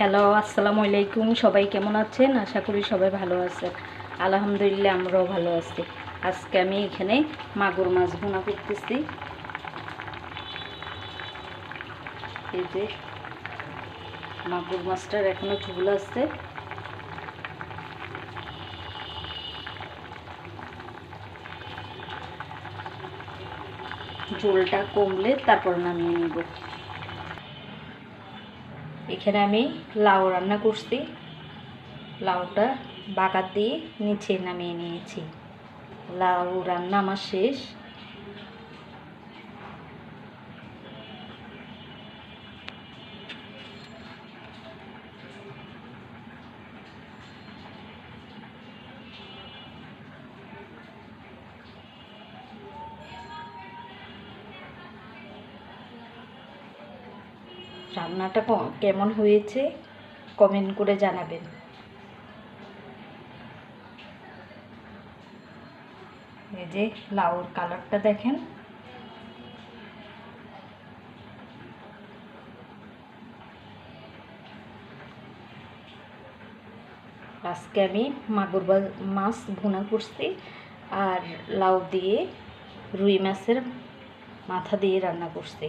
Hello, আসসালামু আলাইকুম। সবাই কেমন আছেন? আশা করি সবাই ভালো আছেন। আলহামদুলিল্লাহ, আমরাও ভালো আছি। আজকে আমি এখানে মাগুর মাছ ভুনা করতেছি। এই যে মাগুর মাছটার এখনও ঝুল আছে। ঝোলটা কমলে তারপর নামিয়ে নেব। এখানে আমি লাউ রান্না করছি। লাউটা বাগার দিয়ে নিচে নামিয়ে নিয়েছি। লাউ রান্না আমার শেষ। রান্নাটা কেমন হয়েছে? কমেন্ট করে জানাবেন। এই যে লাউর কালারটা দেখেন। আজকে আমি মাগুর মাছ ভুনা করছি আর লাউ দিয়ে রুই মাছের মাথা দিয়ে রান্না করছি।